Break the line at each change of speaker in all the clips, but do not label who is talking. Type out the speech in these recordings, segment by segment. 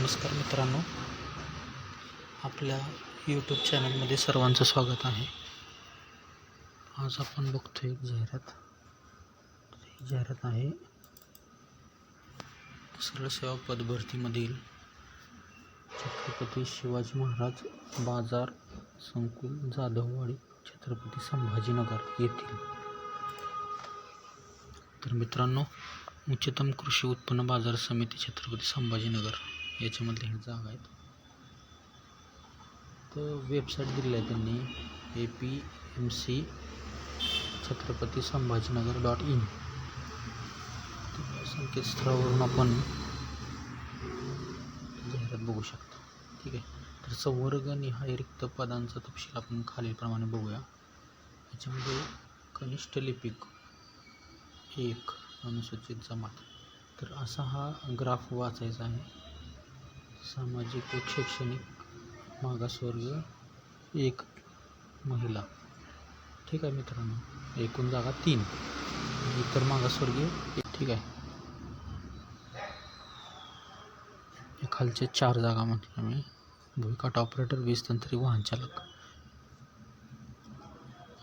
नमस्कार मित्रांनो. आपल्या यूट्यूब चॅनलमध्ये सर्वांचं स्वागत आहे. आज आपण बघतो एक जाहिरात. ही जाहिरात आहे. सरळ सेवा पदभरतीमधील छत्रपती शिवाजी महाराज बाजार संकुल जाधववाडी छत्रपती संभाजीनगर येथील. तर मित्रांनो उच्चतम कृषी उत्पन्न बाजार समिती छत्रपती संभाजीनगर. याच्यामधले हे जागा आहेत. तर वेबसाईट दिली आहे त्यांनी A P M C Chhatrapati Sambhajinagar dot in. संकेतस्थळावरून आपण जाहिरात बघू शकता. ठीक आहे. तर संवर्गनिहाय रिक्त पदांचा तपशील आपण खालीलप्रमाणे बघूया. याच्यामध्ये कनिष्ठ लिपिक एक अनुसूचित जमात. तर असा हा ग्राफ वाचायचा आहे. सामाजिक व शैक्षणिक मागासवर्ग एक महिला. ठीक आहे मित्रांनो एकूण जागा तीन. इतर मागासवर्गीय एक. ठीक आहे. या खालचे चार जागा म्हटलं मी. भूमिकाट ऑपरेटर वीज तंत्री वाहन चालक.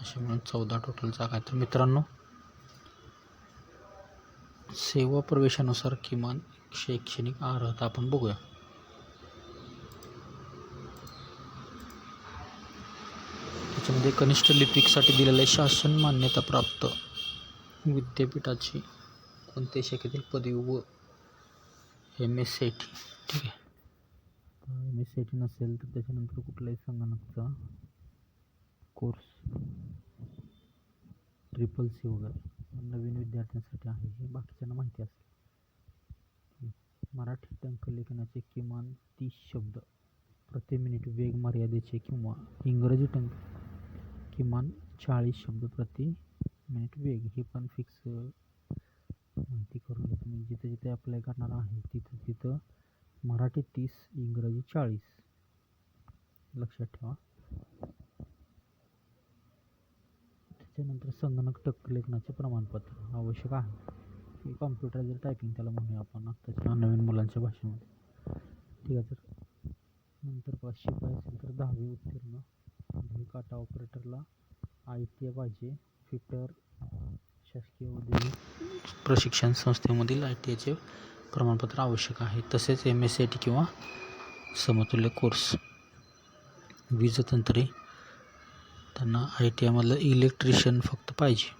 असे म्हणून चौदा टोटल जागा आहेत. तर मित्रांनो सेवा प्रवेशानुसार किमान शैक्षणिक अर्हता आपण बघूया. त्याच्यामध्ये कनिष्ठ लिपिकसाठी दिलेलं आहे शासन मान्यताप्राप्त विद्यापीठाची कोणत्या शाखेतील पदवी व एम एस सी टी ठीक आहे. एम एस सी टी नसेल तर त्याच्यानंतर कुठलाही संगणकचा कोर्स ट्रिपल सी वगैरे नवीन विद्यार्थ्यांसाठी आहे हे बाकीच्यांना माहिती असेल. मराठी टंकलेखनाचे किमान तीस शब्द प्रति मिनिट वेग मर्यादेचे किंवा इंग्रजी टंक किमान चाळीस शब्द प्रति मिनिट वेग हे पण फिक्स माहिती करून तुम्ही जिथे जिथे अप्लाय करणार आहे तिथं तिथं मराठी तीस इंग्रजी चाळीस. लक्षात ठेवा. त्याच्यानंतर संगणक टक्कलेखनाचे प्रमाणपत्र आवश्यक आहे. कॉम्प्युटर जर टायपिंग त्याला म्हणूया आपण आत्ताच्या नवीन मुलांच्या भाषेमध्ये. ठीक आहे तर नंतर पाचशे शिपाई असेल तर दहावी उत्तीर्ण. काटा ऑपरेटरला आय टी आय पाहिजे. फिटर शासकीय औद्योगिक प्रशिक्षण संस्थेमधील आय टी आयचे प्रमाणपत्र आवश्यक आहे. तसेच M S C I T किंवा समतुल्य कोर्स वीज तंत्रे. त्यांना आय टी आयमधलं इलेक्ट्रिशियन फक्त पाहिजे.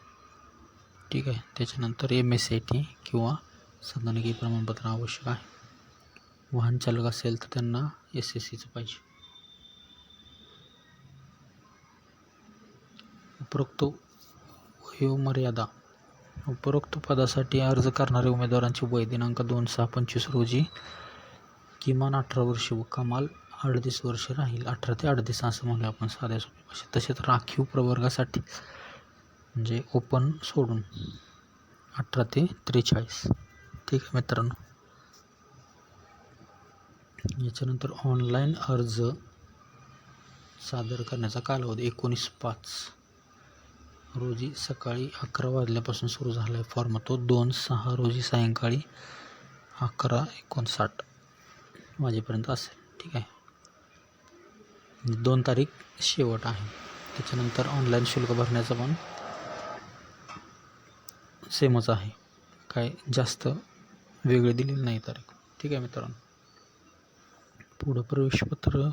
ठीक आहे? त्याच्यानंतर M S C I T किंवा संगणकीय प्रमाणपत्र आवश्यक आहे. वाहन चालक असेल तर त्यांना एस एस सीचं पाहिजे. उपरोक्त वयोमर्यादा. उपरोक्त पदासाठी अर्ज करणाऱ्या उमेदवारांची वय दिनांक दोन सहा पंचवीस रोजी किमान अठरा वर्ष व कमाल अडतीस वर्ष राहील. अठरा ते अडतीस असं म्हणूया आपण साध्या सोप्या भाषेत. तसेच राखीव प्रवर्गासाठी म्हणजे ओपन सोडून अठरा ते त्रेचाळीस. ठीक आहे मित्रांनो. याच्यानंतर ऑनलाईन अर्ज सादर करण्याचा कालावधी एकोणीस पाच. रोजी सकाळी अकरा वाजल्यापासून सुरू झाला आहे फॉर्म तो दोन सहा रोजी सायंकाळी अकरा एकोणसाठ वाजेपर्यंत असेल. ठीक आहे? दोन तारीख शेवट आहे. त्याच्यानंतर ऑनलाईन शुल्क भरण्याचं पण सेमच आहे. काय जास्त वेगळे दिलेली नाही तारीख. ठीक आहे मित्रांनो? पुढं प्रवेशपत्र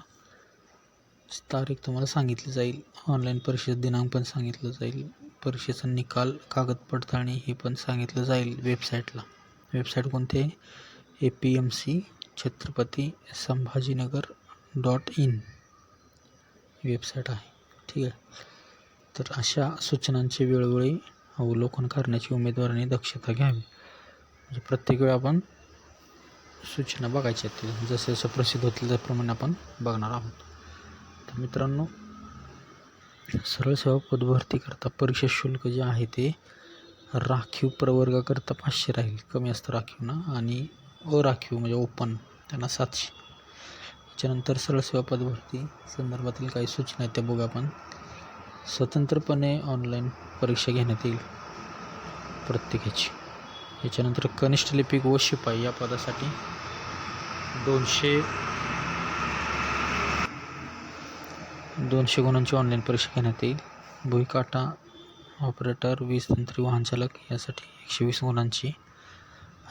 तारीख तुम्हाला सांगितली जाईल. ऑनलाईन परीक्षेचं दिनांक पण सांगितलं जाईल. परीक्षेचा निकाल कागद पडताळणी हे पण सांगितलं जाईल वेबसाईटला वेबसाईट कोणते? A P M C Chhatrapati Sambhajinagar dot in website आहे. ठीक आहे. तर अशा सूचनांचे वेळोवेळी अवलोकन करण्याची उमेदवारांनी दक्षता घ्यावी. म्हणजे प्रत्येक वेळी आपण सूचना बघायच्या आहेत. जसं जसं प्रसिद्ध होतील त्याप्रमाणे आपण बघणार आहोत. तर मित्रांनो सरळ सेवा पदभरतीकरता परीक्षा शुल्क जे आहे ते राखीव प्रवर्गाकरता पाचशे राहील. कमी असतं राखीव ना? आणि अराखीव म्हणजे ओपन त्यांना सातशे. त्याच्यानंतर सरळ सेवा पदभरती संदर्भातील काही सूचना आहेत त्या बघा आपण. स्वतंत्रपणे ऑनलाईन परीक्षा घेण्यात येईल प्रत्येकाची. याच्यानंतर कनिष्ठ लिपिक व शिपाई या पदासाठी दोनशे दोनशे गुणांची ऑनलाईन परीक्षा घेण्यात येईल. भुईकाटा ऑपरेटर वीज तंत्री वाहनचालक यासाठी एकशे वीस गुणांची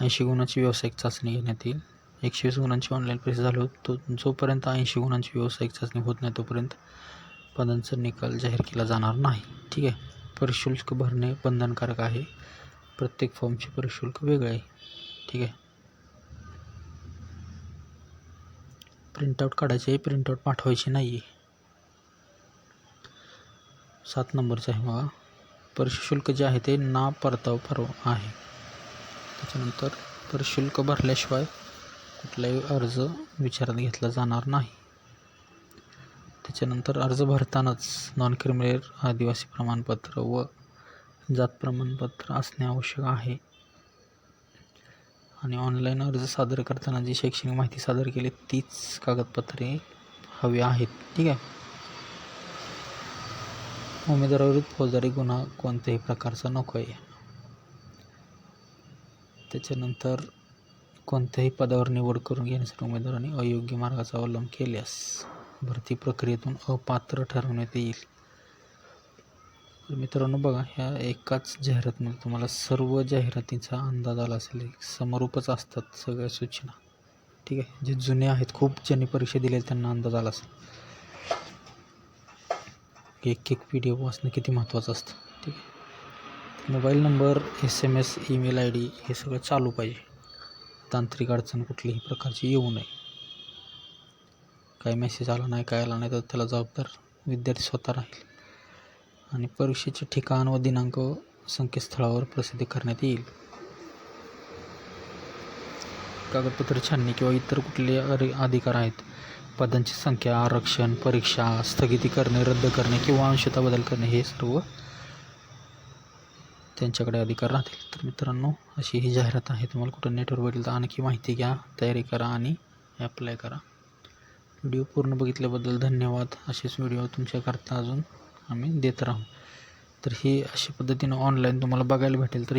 ऐंशी गुणांची व्यावसायिक चाचणी घेण्यात येईल. एकशे वीस गुणांची ऑनलाईन परीक्षा झाली होती तो जोपर्यंत ऐंशी गुणांची व्यावसायिक चाचणी होत नाही तोपर्यंत पदांचा निकाल जाहीर केला जाणार नाही. ठीक आहे? परिशुल्क भरणे बंधनकारक आहे. प्रत्येक फॉर्मचे परिशुल्क वेगळे आहे. ठीक आहे? प्रिंटआउट काढायचे प्रिंटआउट पाठवायची नाही आहे सात नंबरचं आहे बघा. परशुल्क जे आहे ते ना परताव परव आहे. त्याच्यानंतर परिशुल्क भरल्याशिवाय कुठलाही अर्ज विचारात घेतला जाणार नाही. त्याच्यानंतर अर्ज भरतानाच नॉन क्रिमिनल आदिवासी प्रमाणपत्र व जात प्रमाणपत्र असणे आवश्यक आहे. आणि ऑनलाईन अर्ज सादर करताना जी शैक्षणिक माहिती सादर केली तीच कागदपत्रे हवी आहेत. ठीक आहे? उमेदवाराविरुद्ध फौजदारी गुन्हा कोणत्याही प्रकारचा नको आहे त्याच्यानंतर कोणत्याही पदावर निवड करून घेण्यासाठी उमेदवारांनी अयोग्य मार्गाचा अवलंब केल्यास भरती प्रक्रियेतून अपात्र ठरवण्यात येईल. तर मित्रांनो बघा ह्या एकाच जाहिरातीमध्ये तुम्हाला सर्व जाहिरातींचा अंदाज आला असेल. समरूपच असतात सगळ्या सूचना. ठीक आहे? जे जुने आहेत खूप ज्यांनी परीक्षा दिल्या त्यांना अंदाज आला असेल. एक एक पी डी एफ वाचणं किती महत्त्वाचं असतं ठीक आहे? Mobile number S M S email I D हे सगळं चालू पाहिजे. तांत्रिक अडचण कुठल्याही प्रकारची येऊ नये. काय मेसेज आला नाही काय आला नाही तर त्याला जबाबदार विद्यार्थी स्वतः राहील. आणि परीक्षेचे ठिकाण व दिनांक संकेतस्थळावर प्रसिद्ध करण्यात येईल. कागदपत्र छाननी किंवा इतर कुठले अधिकार आहेत पदांची संख्या आरक्षण परीक्षा स्थगिती करणे रद्द करणे किंवा अंशता बदल करणे हे सर्व त्यांच्याकडे अधिकार राहतील. तर मित्रांनो अशी ही जाहिरात आहे. तुम्हाला कुठं नेटवर भेटेल तर आणखी माहिती घ्या तयारी करा आणि ॲप्लाय करा. व्हिडिओ पूर्ण बघितल्याबद्दल धन्यवाद. असेच व्हिडिओ तुमच्याकरता अजून आम्ही देत राहू. तर ही अशा पद्धतीनं ऑनलाईन तुम्हाला बघायला भेटेल. तर